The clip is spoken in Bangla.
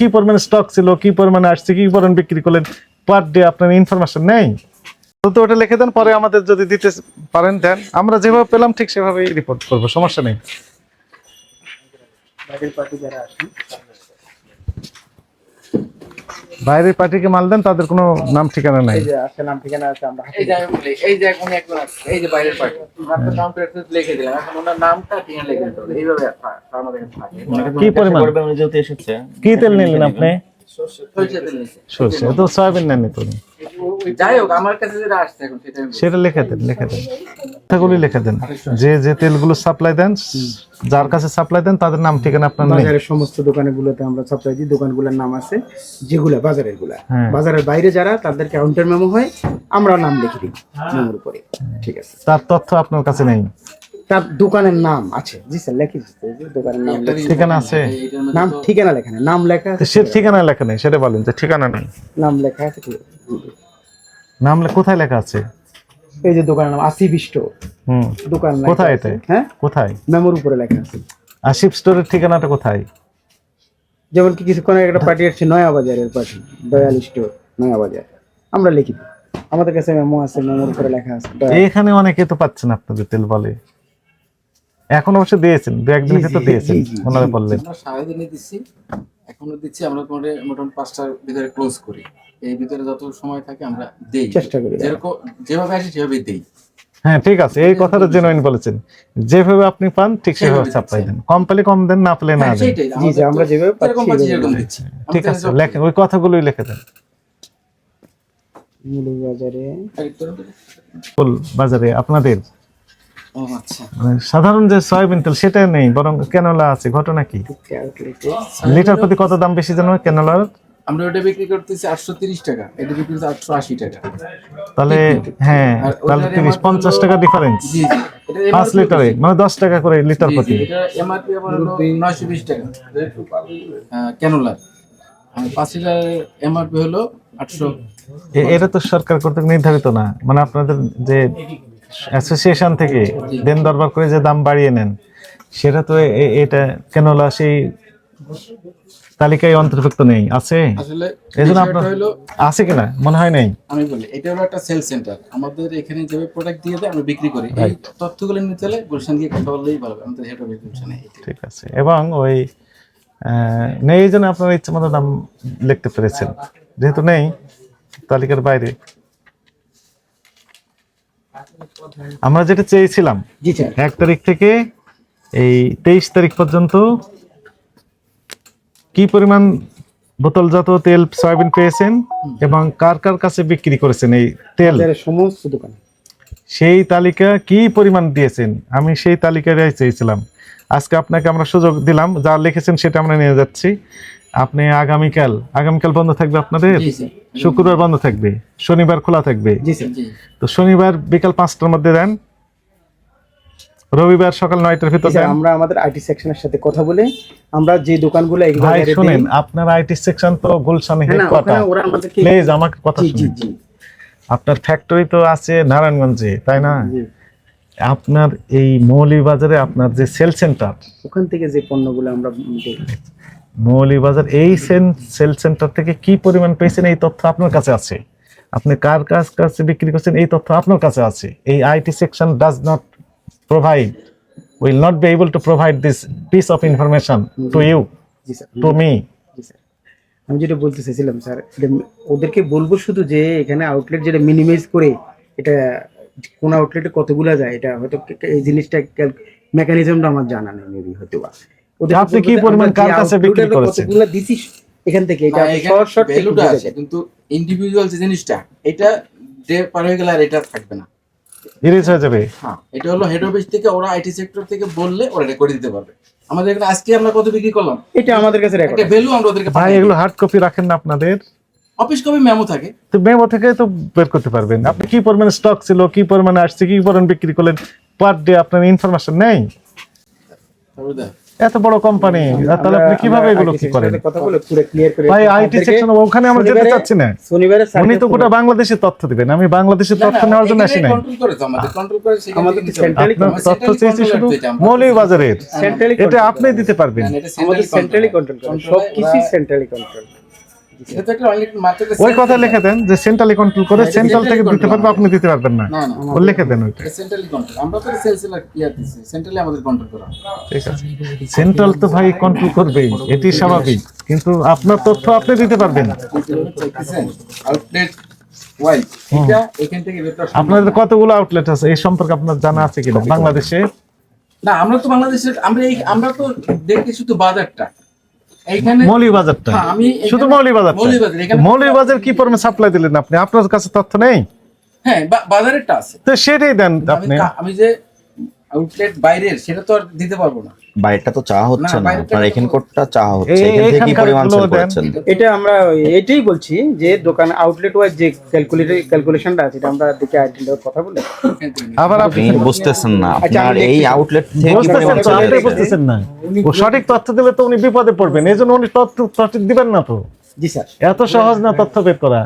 কি পরিমাণে স্টক ছিল, কি পরিমাণে আসছে, কি পরিমাণ বিক্রি করলেন পার ডে আপনার ইনফরমেশন নেই। তো ওটা লিখে দেন, পরে আমাদের যদি দিতে পারেন, দেন। আমরা যেভাবে পেলাম, ঠিক সেভাবেই রিপোর্ট করব, সমস্যা নেই। বাইরের পার্টি যারা আসেন বাইরের পার্টিকে মাল দেন তাদের কোনো নাম ঠিকানা নাই। যে আসে নাম ঠিকানা আছে আমরা এই যে আমি বলি, এই যে এখন একজন আছে, এই যে বাইরের পার্টি আপনার নামটা একটু লিখে দিলাম। এখন ওনার নামটা ঠিকানা লিখে দিতে হবে। এইভাবে আমাদের এখানে থাকে। কি পরিমাণ? এসেছে কি তেল নিলেন আপনি? সরষে তেল। নিচে। সরষে তো সয়াবিন নেননি তো যাই হোক আমার কাছে যেটা আসছে এখন। সেটা লিখে দেন লেখা দেন। কথাগুলি লিখে দেন। যে যে তেলগুলো সাপ্লাই দেন যার কাছে সাপ্লাই দেন তাদের নাম ঠিকানা আপনার নেই। বাজারের সমস্ত দোকানগুলোতে আমরা সাপ্লাই দিই দোকানগুলোর নাম আছে যেগুলা বাজারেরগুলা। হ্যাঁ। বাজারের বাইরে যারা তাদের কাউন্টার মেমো হয় আমরা নাম লিখে দিই মেমোর উপরে। ঠিক আছে। তার তথ্য আপনার কাছে নেই। তার দোকানের নাম আছে। জি স্যার লেখি দোকানের নাম ঠিকানা আছে। নাম ঠিকানা লেখা নেই নাম লেখা আছে। সে ঠিকানা লেখা নেই সেটা বলেন যে ঠিকানা নেই। নাম লেখা আছে। নাম কোথায় লেখা আছে? এই যে দোকানের নাম আসিফ স্টোর। দোকান কোথায়। এটা? হ্যাঁ? কোথায়? মেমোর উপরে লেখা আছে। আসিফ স্টোরের ঠিকানাটা কোথায়? যেমন কি কিছুক্ষণ আগে একটা পার্টি আসছে নয়া বাজারের পার্টি দয়াল স্টোর নয়া বাজার আমরা লিখি। আমাদের কাছে মেমো আছে মেমোর উপরে লেখা আছে। এখানে অনেকে তো পাচ্ছেন আপনাদের তেল বলে। এখন অবশ্য দিয়েছেন দু একদিনের জি, ভিতর দিয়েছেন ওনারা বললেন। আমরা সারাদিনে দিচ্ছি এখনও দিচ্ছি আমরা মোটামুটি মোটামুটি পাঁচটার ভিতরে ক্লোজ করি। এই ভিতরে যত সময় থাকে আমরা দেই। চেষ্টা করি। যেরকম যেভাবে আসে সেভাবেই দেই। হ্যাঁ ঠিক আছে এই কথাটা জেনুইন বলেছেন। যেভাবে আপনি পান ঠিক সেভাবে সেভাবে সাপ্লাই দেন। কম পেলে কম দেন না পেলে না হ্যাঁ, দেন। জি, জি, আমরা যেভাবে পাচ্ছি সেভাবে সেরকম দিচ্ছি। ঠিক আছে লেখেন ওই কথাগুলোই লিখে দেন। ফুল বাজারে আপনাদের সাধারণ যে সয়াবিন তেল সেটা নেই বরং কেনলা আছে। ঘটনা কি? লিটার প্রতি কত দাম বেশি জানো কেনলার আমরা ওটা বিক্রি করতেছি আটশো তিরিশ টাকা। এটা বিক্রি করতেছি আটশো আশি টাকা। তাহলে হ্যাঁ তাহলে ওটার তিরিশ MRP পঞ্চাশ হলো- টাকা ডিফারেন্স জি। লিটারে মানে দশ টাকা করে লিটার প্রতি। এটা এমআরপি হলো টাকা। ক্যানোলার আর পাঁচ লিটার এমআরপি হলো আটশো এটা তো সরকার কর্তৃক নির্ধারিত না। মানে আপনাদের যে অ্যাসোসিয়েশন থেকে দেন দরবার করে যে দাম বাড়িয়ে নেন সেটা তো এটা কেনলা সেই তালিকায় অন্তর্ভুক্ত নেই। আছে? আপনার আছে কিনা? মনে হয় নেই। আমি বলি এটা হলো একটা সেল সেন্টার আমাদের এখানে যেভাবে প্রোডাক্ট দিয়ে দেয় আমরা বিক্রি করি। এই তথ্যগুলো নিতে হলে গুলশান গিয়ে কথা বললেই ভালো। আমাদের হেড অফিস গুলশানে ঠিক আছে। এবং ওই নেই এই জন্য আপনারা ইচ্ছে মতো দাম লিখতে পেরেছেন। যেহেতু নেই তালিকার বাইরে। আমরা যেটা চেয়েছিলাম এক তারিখ থেকে এই তেইশ তারিখ পর্যন্ত কি পরিমাণ বোতলজাত তেল সয়াবিন পেয়েছেন এবং কার কার কাছে বিক্রি করেছেন এই তেল? সমস্ত দোকান। সেই তালিকা কি পরিমাণ দিয়েছেন? আমি সেই তালিকাটাই চেয়েছিলাম। আজকে আপনাকে আমরা সুযোগ দিলাম যা লিখেছেন সেটা আমরা নিয়ে যাচ্ছি। আপনি আগামীকাল আগামীকাল বন্ধ থাকবে আপনাদের? শুক্রবার বন্ধ থাকবে শনিবার খোলা থাকবে? তো শনিবার বিকাল পাঁচটার মধ্যে দেন। রবিবার সকাল নয়টার ভিতর আমরা আমাদের আইটি সেকশনের সাথে কথা বলে আমরা যে দোকানগুলো ভাই শুনেন আপনার আইটি সেকশন তো গুলশানে হেডকোয়ার্টার প্লিজ আমার কথা শুনুন। জি আপনার ফ্যাক্টরি তো আছে নারায়ণগঞ্জে তাই না? আপনার এই মৌলিবাজারে আপনার যে সেল সেন্টার ওখান থেকে যে পণ্যগুলো আমরা মৌলিবাজার এই সেল সেন্টার থেকে কি পরিমাণ পেয়েছেন? এই তথ্য আপনার কাছে আছে। আপনি কার কাছ কাছে বিক্রি করছেন? এই তথ্য আপনার কাছে আছে। এই IT section does not provide will not be able to provide this piece of information to you to me আমি যেটা বলতে চাইছিলাম স্যার ওদেরকে বলব শুধু যে এখানে আউটলেট যেটা মিনিমাইজ করে এটা কোন আউটলেটে কতগুলা যায় এটা হয়তো এই জিনিসটা মেকানিজমটা আমার জানা নেই মেবি হয়তো বা আপনি কি পরিমাণ কার কাছে বিক্রি করেছেন? দিছি এখান থেকে এটা শর্ট শর্ট ভ্যালুটা আছে কিন্তু ইন্ডিভিজুয়াল যে জিনিসটা এটা ডে পার হয়ে গেলে আর এটা থাকবে না। হয়ে যাবে? হ্যাঁ এটা হলো হেড অফিস থেকে ওরা আইটি সেক্টর থেকে বললে ওরা এটা করে দিতে পারবে। আমাদের এখানে আজকে আমরা কত বিক্রি করলাম? এটা আমাদের কাছে রেকর্ড একটা ভ্যালু আমরা ওদেরকে ভাই এগুলো হার্ড কপি রাখেন না আপনাদের। অফিস কপি মেমো থাকে। তো মেমো থেকে তো বের করতে পারবেন। আপনি কি পরিমাণে স্টক ছিল কি পরিমাণে আসছে কি পরিমাণ বিক্রি করলেন? পার ডে আপনার ইনফরমেশন নেই। এত বড় কোম্পানি তাহলে আপনি কীভাবে এগুলো কি করেন? কথা বলে পুরো ক্লিয়ার করে ভাই আইটি সেকশন ওখানে আমরা যেতে চাচ্ছি না। শনিবারে উনি তো গোটা বাংলাদেশের তথ্য দিবেন। আমি বাংলাদেশের তথ্য নেওয়ার জন্য আসি নাই। কন্ট্রোল করে তো আমাদের কন্ট্রোল করে আমাদের থেকে তো centrally আপনার আমরা তথ্য চেয়েছি শুধু মৌলিক বাজারের এটা আপনি দিতে পারবেন। আমাদের সেন্ট্রালি কন্ট্রোল করে সব কিছু সেন্ট্রালি কন্ট্রোল ওই কথা লিখে দেন যে সেন্ট্রালি কন্ট্রোল করে সেন্ট্রাল থেকে centrally দিতে পারবে আপনি দিতে পারবেন না। না না লিখে দেন ওইটা। সেন্ট্রালি কন্ট্রোল আমরা তো সেলসেল ইয়ার দিচ্ছি সেন্ট্রালি আমাদের কন্ট্রোল করা। ঠিক আছে। সেন্ট্রাল তো ভাই কন্ট্রোল করবেই এটি স্বাভাবিক। কিন্তু আপনার তথ্য আপনি দিতে পারবেন আউটলেট ওয়াইজ এটা এখান থেকে বের করা আপনাদের কতগুলো আউটলেট আছে? এই সম্পর্কে আপনার জানা আছে কিনা? বাংলাদেশে? না আমরা তো বাংলাদেশের আমরা এই আমরা তো দেখি শুধু বাজারটা। এইখানে মৌলভীবাজারটা? হ্যাঁ, আমি শুধু মৌলভীবাজারটা? মৌলিবাজার কি পরিমাণ সাপ্লাই দিলেন আপনি? আপনার কাছে তথ্য নেই? হ্যাঁ বাজারেরটা আছে। তো সেটাই দেন আপনি। আমি যে আউটলেট বাইরের সেটা তো আর দিতে পারব না। বাইরেটা তো চাওয়া হচ্ছে না, আপনার এখান চাওয়া হচ্ছে। এখান থেকে কি পরিমাণ সেল। করেছেন? এটা আমরা এটাই বলছি যে দোকান আউটলেট ওয়াইজ যে ক্যালকুলেটর ক্যালকুলেশনটা আছে এটা আমরা দেখে কথা বলে আবার আপনি বুঝতেছেন না। আচ্ছা, আপনার এই আউটলেট থেকে কি পরিমাণ সেল বুঝতেছেন না। ও সঠিক তথ্য দিলে তো উনি বিপদে পড়বেন। এই জন্য উনি তথ্য সঠিক দিবেন না তো। জি স্যার। এত সহজ না তথ্য বের করা।